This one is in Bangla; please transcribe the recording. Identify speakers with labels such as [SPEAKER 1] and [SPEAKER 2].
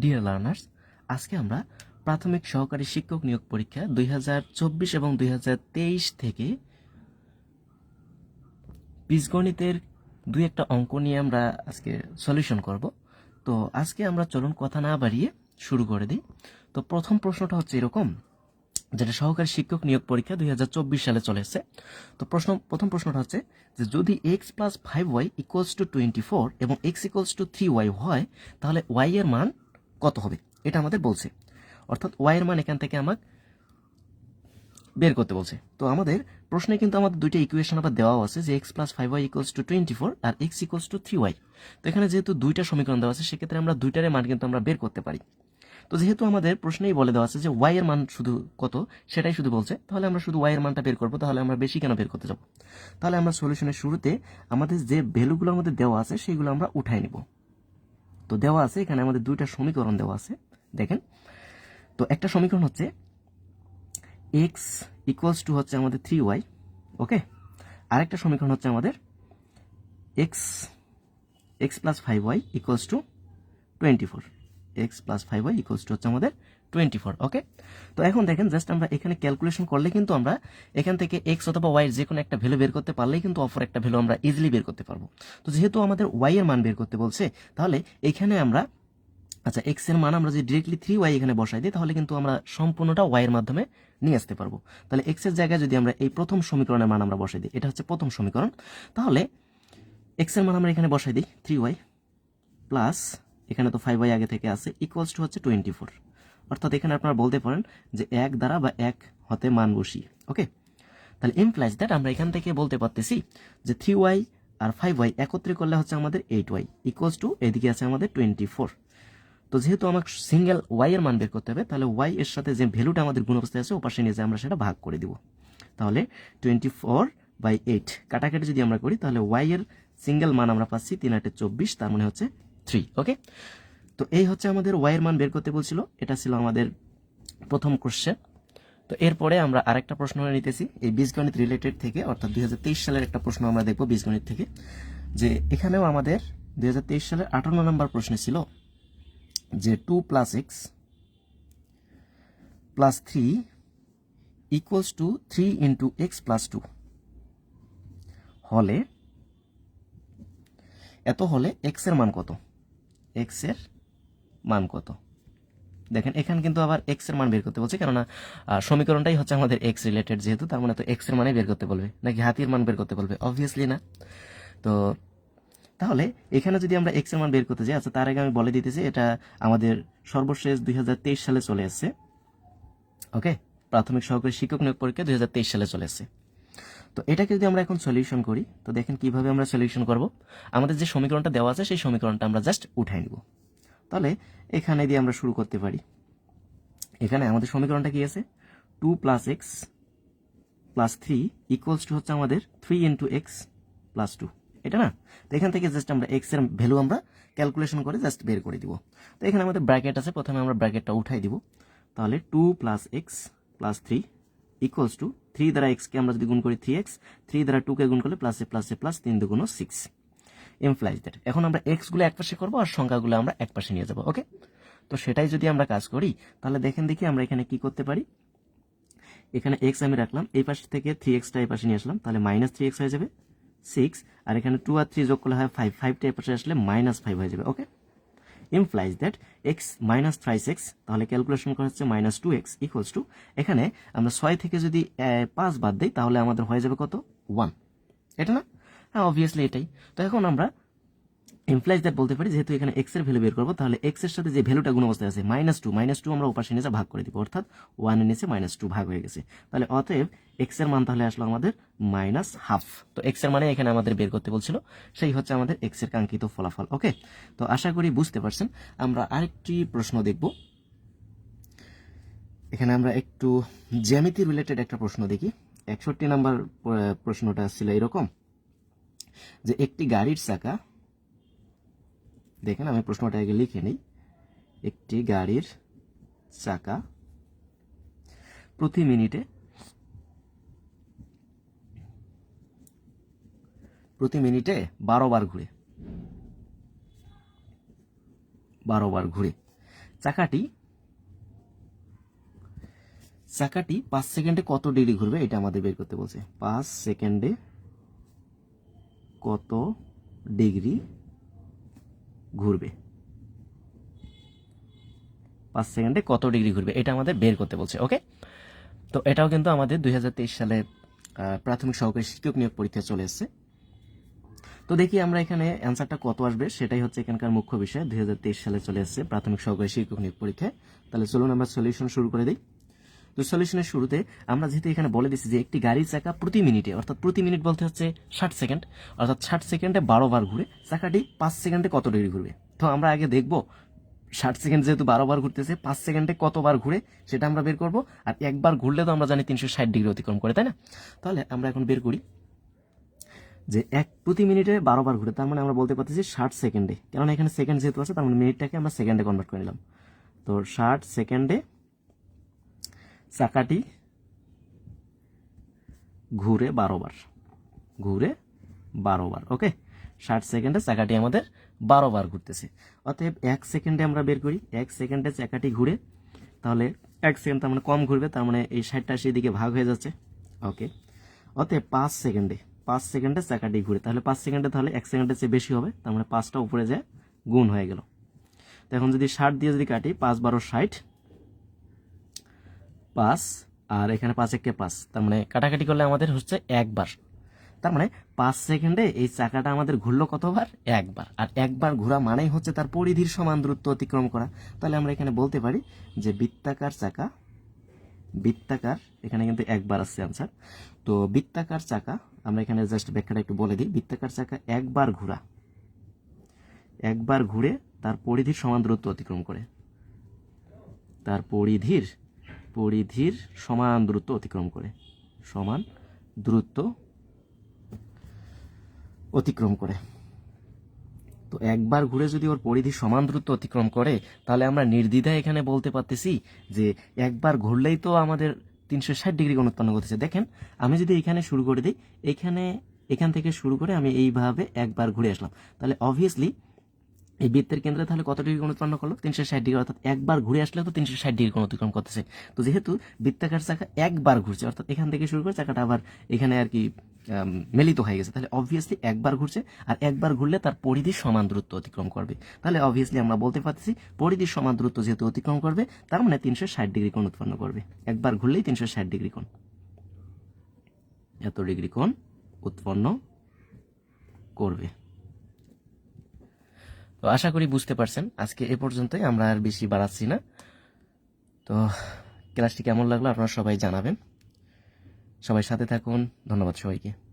[SPEAKER 1] ডিয়ার লার্নার্স আজকে আমরা প্রাথমিক সহকারী শিক্ষক নিয়োগ পরীক্ষা দুই হাজার চব্বিশ এবং দুই হাজার তেইশ থেকে বীজগণিতের দুই একটা অঙ্ক নিয়ে আমরা আজকে সলিউশন করব। তো আজকে আমরা চলুন কথা না বাড়িয়ে শুরু করে দিই। তো প্রথম প্রশ্নটা হচ্ছে এরকম, যেটা সহকারী শিক্ষক নিয়োগ পরীক্ষা দুই হাজার চব্বিশ সালে চলে এসেছে। তো প্রশ্ন, প্রথম প্রশ্নটা হচ্ছে যে যদি x plus five y equals to twenty four এবং x equals to three y হয়, তাহলে ওয়াই এর মান কত হবে? এটা আমাদের বলছে। অর্থাৎ ওয়াই এর মান এখান থেকে আমাকে বের করতে বলছে। তো আমাদের প্রশ্নে কিন্তু আমাদের দুইটা ইকুয়েশন আবার দেওয়া আছে যে x plus five y equals to twenty four R x equals to three y তো এখানে যেহেতু দুইটা সমীকরণ দেওয়া আছে, সেক্ষেত্রে আমরা দুইটারে মান কিন্তু আমরা বের করতে পারি। তো যেহেতু আমাদের প্রশ্নেই বলে দেওয়া আছে যে ওয়াই এর মান শুধু কত, সেটাই শুধু বলছে, তাহলে আমরা শুধু ওয়াই এর মানটা বের করব, তাহলে আমরা বেশি কেন বের করতে যাব? তাহলে আমরা সলিউশনের শুরুতে আমাদের যে ভ্যালুগুলো আমাদের দেওয়া আছে, সেগুলো আমরা উঠাই নিব। তো দেওয়া আছে, এখানে আমাদের দুইটা সমীকরণ দেওয়া আছে, দেখেন। তো একটা সমীকরণ হচ্ছে এক্স ইকুয়ালস টু হচ্ছে আমাদের থ্রি ওয়াই ওকে আরেকটা সমীকরণ হচ্ছে আমাদের x x plus five y equals to twenty four x plus five y equals to হচ্ছে আমাদের টোয়েন্টি ফোর ওকে তো এখন দেখেন জাস্ট আমরা এখানে ক্যালকুলেশন করলে কিন্তু আমরা এখান থেকে এক্স অথবা ওয়াই যে কোনো একটা ভ্যালু বের করতে পারলেই কিন্তু অফার একটা ভ্যালু আমরা ইজিলি বের করতে পারব। তো যেহেতু আমাদের ওয়াই এর মান বের করতে বলছে, তাহলে এখানে আমরা আচ্ছা এক্সের মান আমরা যদি ডিরেক্টলি থ্রি ওয়াই এখানে বসাই দিই, তাহলে কিন্তু আমরা সম্পূর্ণটা ওয়াই এর মাধ্যমে নিয়ে আসতে পারব। তাহলে এক্সের জায়গায় যদি আমরা এই প্রথম সমীকরণের মান আমরা বসাই দিই, এটা হচ্ছে প্রথম সমীকরণ, তাহলে এক্সের মান আমরা এখানে বসাই দিই থ্রি ওয়াই প্লাস এখানে তো ফাইভ আগে থেকে আছে ইকুয়ালস টু হচ্ছে টোয়েন্টি ফোর অর্থাৎ এখানে আপনারা বলতে পারেন যে এক দ্বারা বা এক হতে মান বসি ওকে তাহলে ইমপ্লাইজ দ্যাট আমরা এখান থেকে বলতে পারতেছি যে থ্রি ওয়াই আর ফাইভ ওয়াই একত্রে করলে হচ্ছে আমাদের এইট ওয়াই ইকুয়ালস টু এদিকে আছে আমাদের টোয়েন্টি ফোর তো যেহেতু আমাকে সিঙ্গেল ওয়াই এর মান বের করতে হবে, তাহলে ওয়াই এর সাথে যে ভ্যালুটা আমাদের গুণ অবস্থায় আছে, ওপাশে নিয়ে যায় আমরা সেটা ভাগ করে দিব। তাহলে টোয়েন্টি ফোর বাই এইট কাটাকাটি যদি আমরা করি, তাহলে ওয়াই এর সিঙ্গেল মান আমরা পাচ্ছি তিন আটে চব্বিশ, তার মানে হচ্ছে থ্রি ওকে তো এই হচ্ছে আমাদের ওয়াইয়ের মান বের করতে বলছিল, এটা ছিল আমাদের প্রথম কোশ্চেন তো এরপরে আমরা আরেকটা প্রশ্ন নিতেছি, এই বীজগণিত রিলেটেড থেকে, অর্থাৎ দুই হাজার তেইশ সালের একটা প্রশ্ন আমরা দেখব বীজগণিত থেকে, যে এখানেও আমাদের দু হাজার তেইশ সালের আটান্ন নম্বর প্রশ্নে ছিল যে two plus x plus three equals to three into x plus two হলে, এত হলে এক্সের মান কত? এক্সের মান কত? দেখেন, এখানে কিন্তু আবার এক্সের মান বের করতে বলছে, কেননা সমীকরণটাই হচ্ছে আমাদের এক্স রিলেটেড যেহেতু, তার মানে তো এক্সের মানেই বের করতে বলবে, নাকি হাতির মান বের করতে বলবে? অবভিয়াসলি না। তো, তাহলে এখানে যদি আমরা এক্সের মান বের করতে যাই আচ্ছা তার আগে আমি বলে দিতেছি, এটা আমাদের সর্বশেষ দুই হাজার তেইশ সালে চলে আসছে ওকে? প্রাথমিক সহকারী শিক্ষক নিয়োগ পরীক্ষা দুই হাজার তেইশ সালে চলে আসছে তো এটাকে যদি আমরা এখন সলিউশন করি, তো দেখেন কীভাবে আমরা সলিউশন করব। আমাদের যে সমীকরণটা দেওয়া আছে, সেই সমীকরণটা আমরা জাস্ট উঠাই নিব। তাহলে এখানে দিয়ে আমরা শুরু করতে পারি। এখানে আমাদের সমীকরণটা কি আছে? Two plus x plus three equals to হচ্ছে আমাদের three into x plus two এটা না? তো এখান থেকে জাস্ট আমরা এক্সের ভ্যালু আমরা ক্যালকুলেশন করে জাস্ট বের করে দিব। তো এখানে আমাদের ব্র্যাকেট আছে, প্রথমে আমরা ব্র্যাকেটটা উঠাই দিব। তাহলে two plus x plus three equals to three দ্বারা এক্সকে আমরা যদি গুণ করি থ্রি এক্স থ্রি দ্বারা টুকে গুণ করলে প্লাসে প্লাসে প্লাস তিন দুগুণ সিক্স ইমপ্লাইজ দ্যাট এখন আমরা এক্সগুলো এক পাশে করব আর সংখ্যাগুলো আমরা এক পাশে নিয়ে যাব ওকে তো সেটাই যদি আমরা কাজ করি, তাহলে দেখেন দেখি আমরা এখানে কি করতে পারি? এখানে এক্স আমি রাখলাম, এই পাশ থেকে থ্রি এক্সটা এই পাশে নিয়ে আসলাম, তাহলে মাইনাস থ্রি এক্স হয়ে যাবে সিক্স আর এখানে টু আর থ্রি যোগ করলে হয় ফাইভ ফাইভটা এই পাশে আসলে মাইনাস ফাইভ হয়ে যাবে okay implies that x minus thrice x তাহলে ক্যালকুলেশন করা হচ্ছে minus two x equals to এখানে আমরা ছয় থেকে যদি পাঁচ বাদ দিই, তাহলে আমাদের হয়ে যাবে কত? ওয়ান এটা না? হ্যাঁ অবভিয়াসলি এটাই। তো এখন আমরা ইমপ্লাইজ দ্যাট বলতে পারি, যেহেতু এখানে এক্সের ভ্যালু বের করব, তাহলে এক্সের সাথে যে ভ্যালুটা গুণ অবস্থায় আছে মাইনাস টু মাইনাস টু আমরা ওপাশে নিচে ভাগ করে দিব, অর্থাৎ ওয়ানের নিচে মাইনাস টু ভাগ হয়ে গেছে। তাহলে অতএব এক্সের মান তাহলে আসলো আমাদের মাইনাস হাফ তো এক্সের মানে এখানে আমাদের বের করতে বলছিল, সেই হচ্ছে আমাদের এক্সের কাঙ্ক্ষিত ফলাফল ওকে তো আশা করি বুঝতে পারছেন। আমরা আরেকটি প্রশ্ন দেখব। এখানে আমরা একটু জ্যামিতি রিলেটেড একটা প্রশ্ন দেখি। একষট্টি নাম্বার প্রশ্নটা ছিল এরকম যে একটি গাড়ির চাকা, দেখেন আমি প্রশ্নটা আগে লিখে নিই, একটি গাড়ির চাকা প্রতি মিনিটে প্রতি মিনিটে বারো বার ঘুরে। বারো বার ঘুরে। চাকাটি চাকাটি পাঁচ সেকেন্ডে কত ডিগ্রি ঘুরবে এটা আমাদের বের করতে বলছে। পাঁচ সেকেন্ডে কত ডিগ্রি ঘুরবে? পাঁচ সেকেন্ডে কত ডিগ্রি ঘুরবে এটা আমাদের বের করতে বলছে, ওকে? তো এটাও কিন্তু আমাদের দুই হাজার তেইশ সালে প্রাথমিক সহকারী শিক্ষক নিয়োগ পরীক্ষা চলে এসেছে। তো দেখি আমরা এখানে অ্যান্সারটা কত আসবে, সেটাই হচ্ছে এখানকার মুখ্য বিষয়। দু হাজার তেইশ সালে চলে এসেছে প্রাথমিক সহকারী শিক্ষক নিয়োগ পরীক্ষায়। তাহলে চলুন আমরা সলিউশন শুরু করে দিই। তো সলিউশনের শুরুতে আমরা যেহেতু এখানে বলে দিচ্ছি যে একটি গাড়ির চাকা প্রতি মিনিটে, অর্থাৎ প্রতি মিনিট বলতে হচ্ছে ষাট সেকেন্ড, অর্থাৎ ষাট সেকেন্ডে বারো বার ঘুরে চাকাটি পাঁচ সেকেন্ডে কত ডিগ্রি ঘুরবে? তো আমরা আগে দেখব ষাট সেকেন্ড যেহেতু বারো বার ঘুরতেছে, পাঁচ সেকেন্ডে কতবার ঘুরে সেটা আমরা বের করব। আর একবার ঘুরলে তো আমরা জানি তিনশো ষাট ডিগ্রি অতিক্রম করে, তাই না? তাহলে আমরা এখন বের করি। যে এক প্রতি মিনিটে বারো বার ঘুরে, তার মানে আমরা বলতে পারতেছি ষাট সেকেন্ডে। কেননা এখানে সেকেন্ড যেহেতু আছে, তার মানে মিনিটটাকে আমরা সেকেন্ডে কনভার্ট করে নিলাম। তো ষাট সেকেন্ডে চাকাটি ঘুরে বারো বার। ঘুরে বারো বার ওকে ষাট সেকেন্ডে চাকাটি আমাদের বারো বার ঘুরতেছে। অতএব এক সেকেন্ডে আমরা বের করি, এক সেকেন্ডে চাকাটি ঘুরে, তাহলে এক সেকেন্ড তার মানে কম ঘুরবে, তার মানে এই ষাটটা সেই দিকে ভাগ হয়ে যাচ্ছে ওকে অতএব পাঁচ সেকেন্ডে পাঁচ সেকেন্ডে চাকাটি ঘুরে। তাহলে পাঁচ সেকেন্ডে তাহলে এক সেকেন্ডের চেয়ে বেশি হবে, তার মানে পাঁচটা উপরে যায় গুণ হয়ে গেল। তো এখন যদি ষাট দিয়ে যদি কাটি, পাঁচ বারো ষাট, পাঁচ, আর এখানে পাঁচ একে পাঁচ, তার মানে কাটাকাটি করলে আমাদের হচ্ছে একবার। তার মানে পাঁচ সেকেন্ডে এই চাকাটা আমাদের ঘুরলো কতবার? একবার। আর একবার ঘোরা মানেই হচ্ছে তার পরিধির সমান দূরত্ব অতিক্রম করা। তাহলে আমরা এখানে বলতে পারি যে বৃত্তাকার চাকা বৃত্তাকার, এখানে কিন্তু একবার আসছে আনসার তো বৃত্তাকার চাকা, আমরা এখানে জাস্ট ব্যাখ্যাটা একটু বলে দিই। বৃত্তাকার চাকা একবার ঘোরা, একবার ঘুরে তার পরিধির সমান দূরত্ব অতিক্রম করে। তার পরিধির পরিধির সমান দূরত্ব অতিক্রম করে, সমান দূরত্ব অতিক্রম করে। তো একবার ঘুরে যদি ওর পরিধি সমান দূরত্ব অতিক্রম করে, তাহলে আমরা নির্দ্বিধায় এখানে বলতে পারতেছি যে একবার ঘুরলেই তো আমাদের তিনশো ষাট ডিগ্রি কোণ উৎপন্ন করতেছে দেখেন, আমি যদি এখানে শুরু করে দিই, এখানে, এখান থেকে শুরু করে আমি এইভাবে একবার ঘুরে আসলাম। তাহলে অবভিয়াসলি এই বৃত্তের কেন্দ্রে তাহলে কত ডিগ্রি কোণ উৎপন্ন করল? তিনশো ষাট ডিগ্রি, অর্থাৎ একবার ঘুরে আসলে তো তিনশো ষাট ডিগ্রি কোণ অতিক্রম করতেছে। তো যেহেতু বৃত্তাকার চাকা একবার ঘুরছে, অর্থাৎ এখান থেকে শুরু করে চাকাটা আবার এখানে আর কি মেলিত হয়ে গেছে, তাহলে অবভিয়াসলি একবার ঘুরছে, আর একবার ঘুরলে তার পরিধির সমান দূরত্ব অতিক্রম করবে। তাহলে অবভিয়াসলি আমরা বলতে পারতেছি পরিধির সমান দূরত্ব যেহেতু অতিক্রম করবে, তার মানে তিনশো ষাট ডিগ্রি কোণ উৎপন্ন করবে। একবার ঘুরলেই তিনশো ষাট ডিগ্রি কোণ। এত ডিগ্রি কোণ উৎপন্ন করবে। তো আশা করি বুঝতে পারছেন। আজকে এ পর্যন্তই, আমরা আর বেশি বাড়াচ্ছি না। তো, ক্লাসটি কেমন লাগল আপনারা সবাই জানাবেন। সবাই সাথে থাকুন, ধন্যবাদ সবাইকে।